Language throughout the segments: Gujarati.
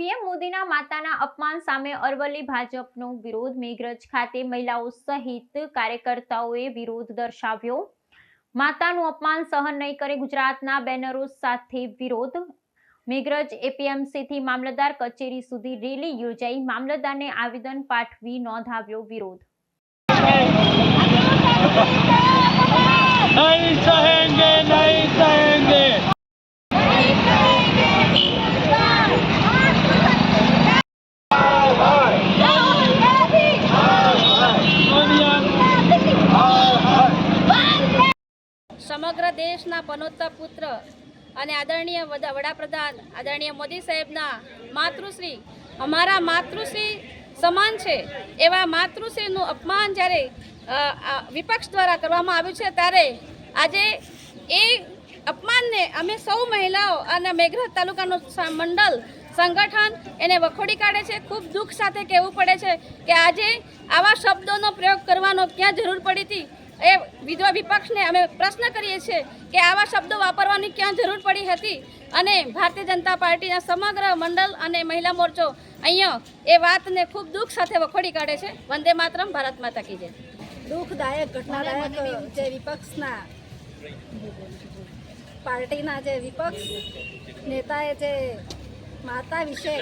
માતાના અપમાન સામે અરવલ્લી ભાજપનો વિરોધ. મેઘરજ ખાતે મહિલાઓ સહિત કાર્યકર્તાઓએ વિરોધ દર્શાવ્યો. માતાનું અપમાન સહન નહીં કરે ગુજરાતના બેનરો સાથે વિરોધ. મેઘરજ એપીએમસી થી મામલતદાર કચેરી સુધી રેલી યોજાઈ. મામલતદારને આવેદન પાઠવી નોંધાવ્યો વિરોધ. સમગ્ર દેશના પનોતા પુત્ર અને આદરણીય વડા- વડાપ્રધાન આદરણીય મોદી સાહેબના માતૃશ્રી અમારા માતૃશ્રી સમાન છે. એવા માતૃશ્રીનું અપમાન જ્યારે વિપક્ષ દ્વારા કરવામાં આવ્યું છે ત્યારે આજે એ અપમાનને અમે સૌ મહિલાઓ અને મેઘરજ તાલુકાનું મંડળ, સંગઠન એને વખોડી કાઢે છે. ખૂબ દુઃખ સાથે કહેવું પડે છે કે આજે આવા શબ્દોનો પ્રયોગ કરવાનો ક્યાં જરૂર પડી હતી? એ વિધવા વિપક્ષને અમે પ્રશ્ન કરીએ છીએ કે આવા શબ્દો વાપરવાની ક્યાં જરૂર પડી હતી? અને ભારતીય જનતા પાર્ટીના સમગ્ર મંડળ અને મહિલા મોરચો અહીંયા એ વાતને ખૂબ દુઃખ સાથે વખોડી કાઢે છે. વંદે માતરમ, ભારત માતા કી જય. દુઃખદાયક ઘટનાદાયક જે વિપક્ષના પાર્ટીના જે વિપક્ષ નેતાએ જે માતા વિશે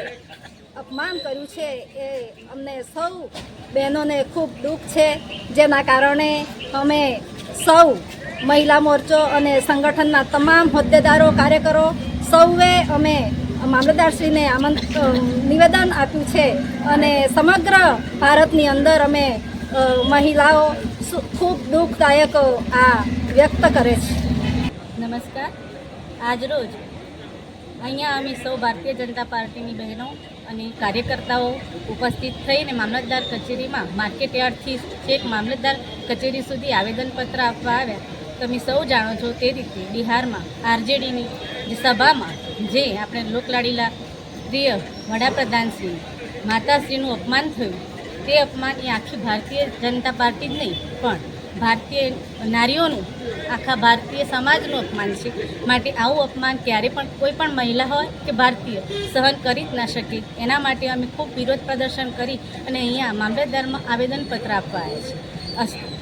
અપમાન કર્યું છે, એ અમને સૌ બહેનોને ખૂબ દુઃખ છે. જેના કારણે અમે સૌ મહિલા મોરચો અને સંગઠનના તમામ હોદ્દેદારો, કાર્યકરો સૌએ અમે મામલતદારશ્રીને આમંત નિવેદન આપ્યું છે અને સમગ્ર ભારતની અંદર અમે મહિલાઓ ખૂબ દુઃખદાયક આ વ્યક્ત કરે છે. નમસ્કાર. આજરોજ અહીંયા અમે સૌ ભારતીય જનતા પાર્ટીની બહેનો અને કાર્યકર્તાઓ ઉપસ્થિત થઈને મામલતદાર કચેરીમાં માર્કેટ યાર્ડથી છેક મામલતદાર કચેરી સુધી આવેદનપત્ર આપવા આવ્યા. તમે સૌ જાણો છો તે રીતે બિહારમાં આરજેડીની જે સભામાં જે આપણે લોકલાડીલા પ્રિય વડાપ્રધાનશ્રી માતાશ્રીનું અપમાન થયું, તે અપમાન એ આખી ભારતીય જનતા પાર્ટી જ નહીં, પણ ભારતીય નારીઓનું, આખા ભારતીય સમાજનું અપમાન છે. માટે આવું અપમાન ક્યારે પણ કોઈ પણ મહિલા હોય કે ભારતીય સહન કરી જ ના શકે. એના માટે અમે ખૂબ વિરોધ પ્રદર્શન કરી અને અહીંયા મામલતદારમાં આવેદનપત્ર આપવા આવ્યા છે અસ્તુ